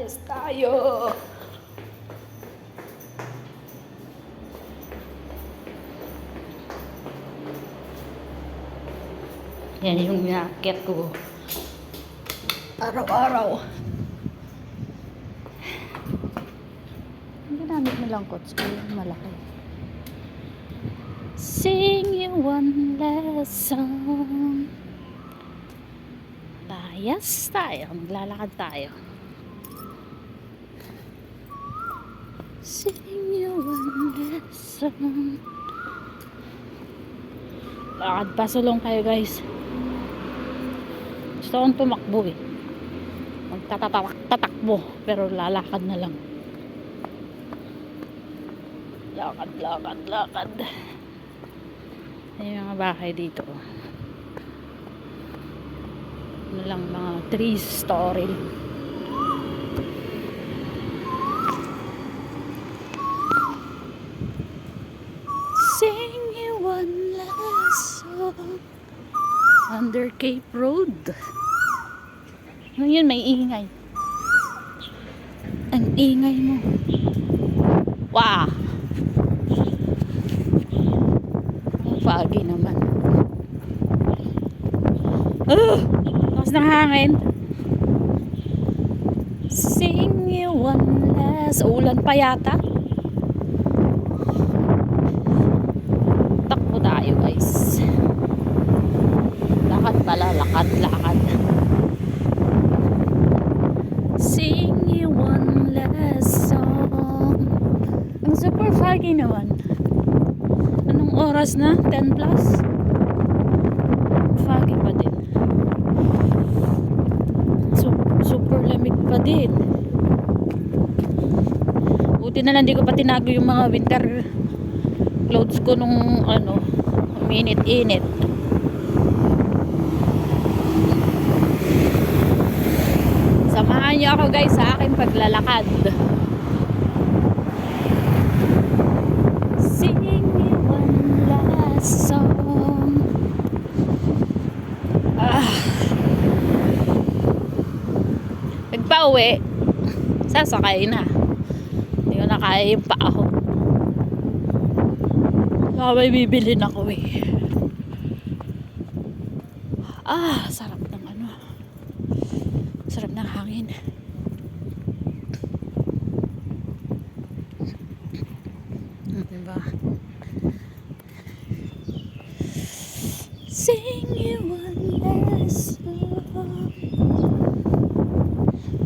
Layas tayo! Yan yung jacket ko. Araw-araw. Ginamit nilang coach ko yung malaki. Sing you one last song. Layas tayo. Maglalakad tayo. Sing you last song. Lakad pa sulong tayo guys. Gusto kong tumakbo eh. Magtatatakbo. Pero lalakad na lang. Lakad, lakad, lakad. Yung mga bahay dito. Ano lang, mga three story. Sing you one last song under Cape Road. Ano may ingay. Ang ingay mo. Wow! Ang foggy naman. Ah! Lakas ng hangin. Sing you one last. Ulan pa yata. Takbo tayo guys. Lakad pala, lakad, lakad. Sing you one last song. Ang super foggy naman. Anong oras na? 10 plus? Foggy pa din. Su- super lamig pa din. Buti na lang di ko pa tinago yung mga winter clothes ko nung ano, minute-init. Samahan niyo ako guys sa aking paglalakad. Singing you one last song. Ah. Nagpa-uwi. Sasakay na. Hindi ko na kaya yung paa ko. Baka may bibilin ako eh. Ah, sarap. Sarap ng hangin. Hmm, Diba? Sing you one last song.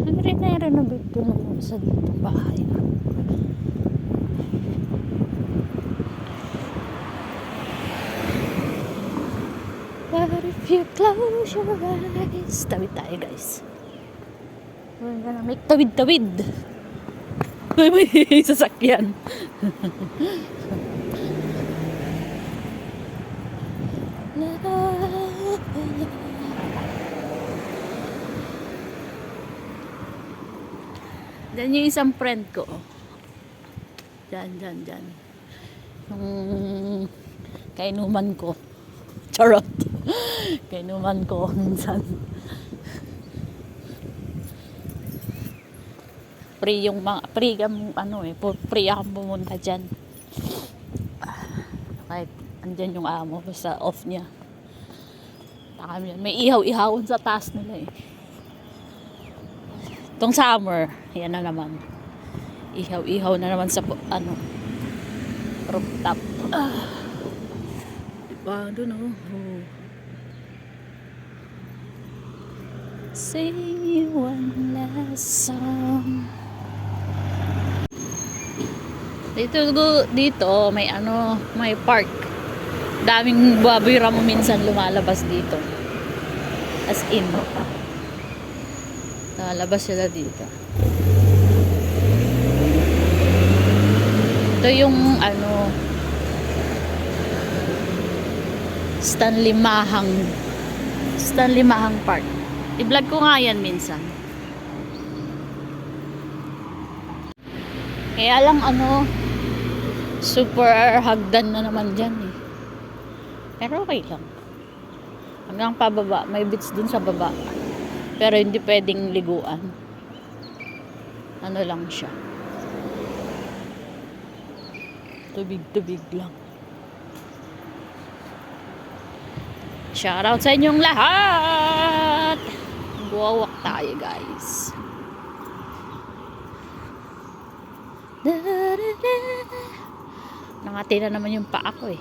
Nagre-renovate ko naman sa bahay. What if you close your eyes? Tawid tayo guys. Make tawid-tawid. May may sasakyan. Diyan yung isang friend ko. Diyan, diyan, diyan. Yung kainuman ko. Charot. kainuman ko minsan. Free yung mga, free kang, ano eh, free akong pumunta dyan. Kahit andyan yung amo, basta off niya. Takam yan. May ihaw-ihawon sa taas nila eh. Itong summer, yan na naman. Ihaw-ihaw na naman sa, ano, rooftop. Ah. Diba, doon oh. oh. Sing you one last song. Dito, dito, may ano, may park. Daming baboy ramo minsan lumalabas dito. As in. Lalabas sila dito. Ito yung ano Stanley Mahang Stanley Mahang Park. I-vlog ko nga yan minsan. Kaya lang ano super hagdan na naman dyan eh. Pero okay lang. Hanggang pababa. May beach dun sa baba. Pero hindi pwedeng liguan. ano lang siya. Tubig-tubig lang. Shoutout sa inyong lahat! Guwawak tayo guys. Nangati na naman yung paa ko eh.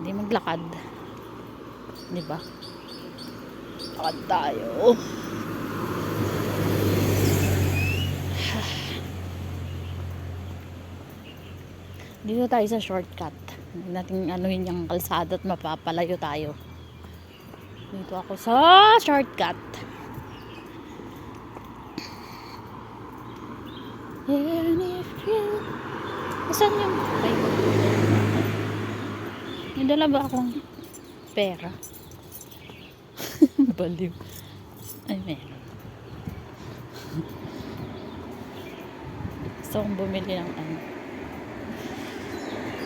Hindi maglakad. Di ba? Lakad tayo. Dito tayo sa shortcut. Hindi natin anuhin yung kalsada at mapapalayo tayo. Dito ako sa shortcut. And if you... Saan yung... Ay, may dala ba akong pera? Baliw. Ay, meron. Gusto kong bumili ng ano.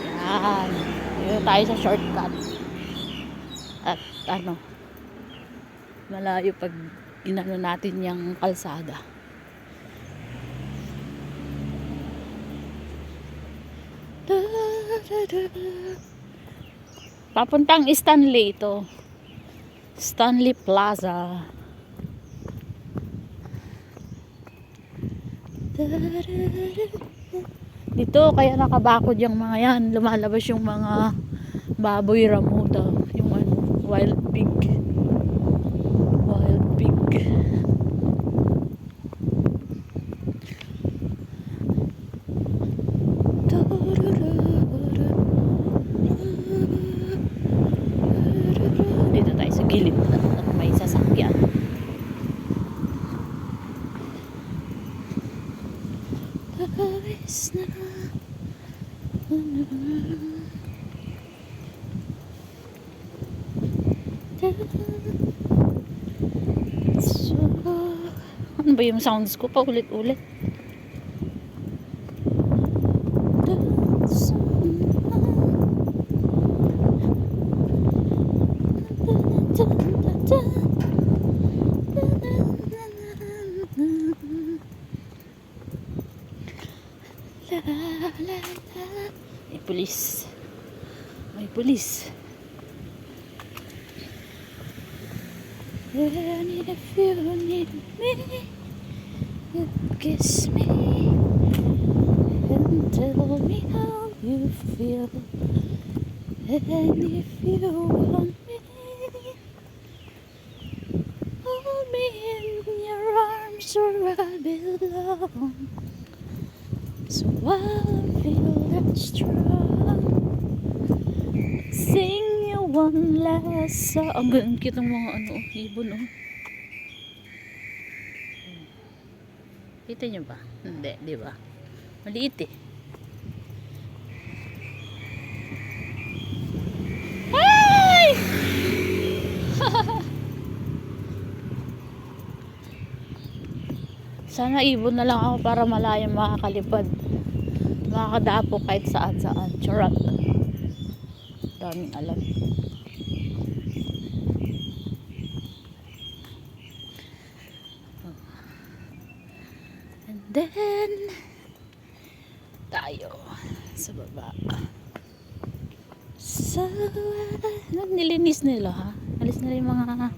Yan. Dito tayo sa shortcut. At ano, malayo pag inano natin yung kalsada. Papuntang Stanley ito. Stanley Plaza. Dito, kaya nakabakod yung mga yan. Lumalabas yung mga baboy ramuta. Yung ano, wild pig. Wild pig. Dito tayo sa gilid na at may sasakyan. Pagkawis na So, ano ba yung sounds ko pa ulit-ulit? May pulis. May pulis. And if you need me, kiss me and tell me how you feel. And if you want me, hold me in your arms where I belong. So while I'll feel that strong. Sing you one last song. Ang ganda ng mga ano, ibon oh. Kita niyo ba? Hindi, di ba? Maliit eh. Sana ibon na lang ako para malayang makakalipad. Makakadapo kahit saan saan. Charot. Daming alam. Then, tayo sa baba. Sa, ano, nilinis nila ha? Alis nila yung mga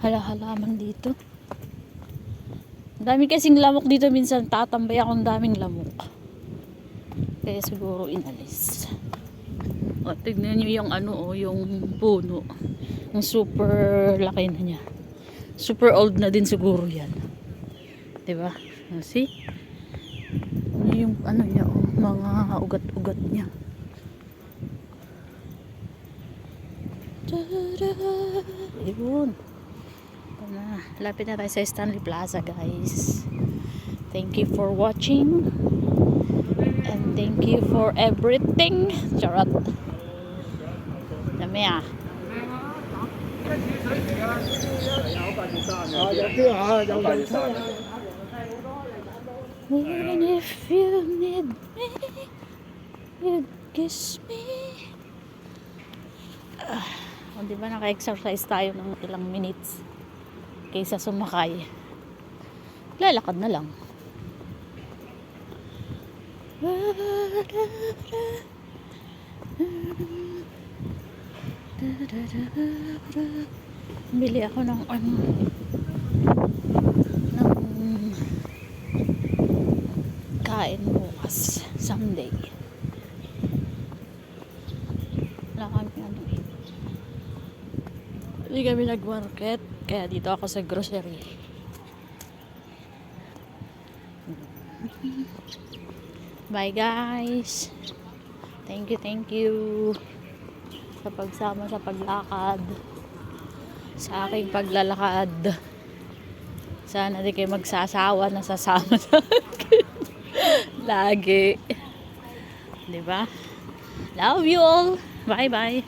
hala-halaman dito. Ang dami kasing lamok dito minsan tatambay akong daming lamok. Kaya siguro inalis. O, tignan nyo yung ano o, yung puno. Yung super laki na niya. Super old na din siguro yan. Diba? See? Ano yung ano niya o, mga ugat-ugat niya. Tada! Yun. Ito na. Lapit na tayo sa Stanley Plaza, guys. Thank you for watching. And thank you for everything. Charot. Dami ah. 啊，有啲啊，有人出啊。 And if you need me, you kiss me. Ah, o di ba naka-exercise tayo ng ilang minutes kaysa sumakay. Lalakad na lang. Bili ako ng ano ng someday. Wala kami ano eh. Hindi kami nag-market kaya dito ako sa grocery. Bye guys. Thank you, thank you sa pagsama sa paglakad sa aking paglalakad. Sana di kayo magsasawa na sasama sa akin. Lagi. 'Di ba? Love you all. Bye bye.